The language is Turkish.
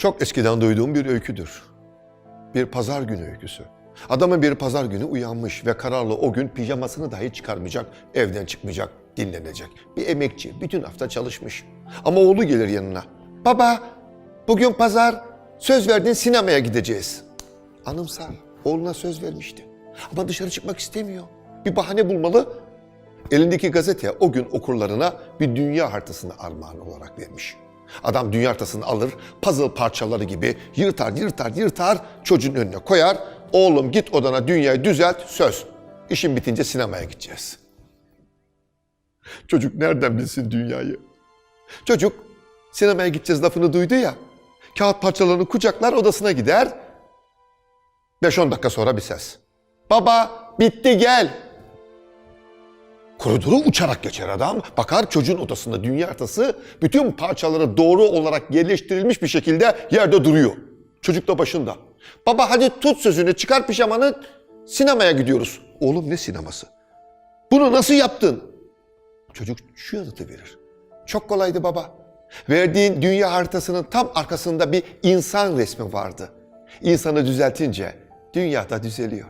Çok eskiden duyduğum bir öyküdür. Bir pazar günü öyküsü. Adamın bir pazar günü uyanmış ve kararlı o gün pijamasını dahi çıkarmayacak, evden çıkmayacak, dinlenecek. Bir emekçi, bütün hafta çalışmış. Ama oğlu gelir yanına. Baba, bugün pazar, söz verdin sinemaya gideceğiz. Anımsar, oğluna söz vermişti. Ama dışarı çıkmak istemiyor. Bir bahane bulmalı. Elindeki gazete o gün okurlarına bir dünya haritasını armağan olarak vermiş. Adam dünya haritasını alır, puzzle parçaları gibi yırtar, yırtar, yırtar, çocuğun önüne koyar. Oğlum git odana dünyayı düzelt, söz. İşin bitince sinemaya gideceğiz. Çocuk nereden bilsin dünyayı? Çocuk sinemaya gideceğiz lafını duydu ya. Kağıt parçalarını kucaklar odasına gider. 5-10 dakika sonra bir ses. Baba bitti gel. Koridoru uçarak geçer adam. Bakar çocuğun odasında dünya haritası bütün parçaları doğru olarak yerleştirilmiş bir şekilde yerde duruyor. Çocuk da başında. Baba hadi tut sözünü çıkar pijamanı sinemaya gidiyoruz. Oğlum ne sineması? Bunu nasıl yaptın? Çocuk şu yanıtı verir. Çok kolaydı baba. Verdiğin dünya haritasının tam arkasında bir insan resmi vardı. İnsanı düzeltince dünya da düzeliyor.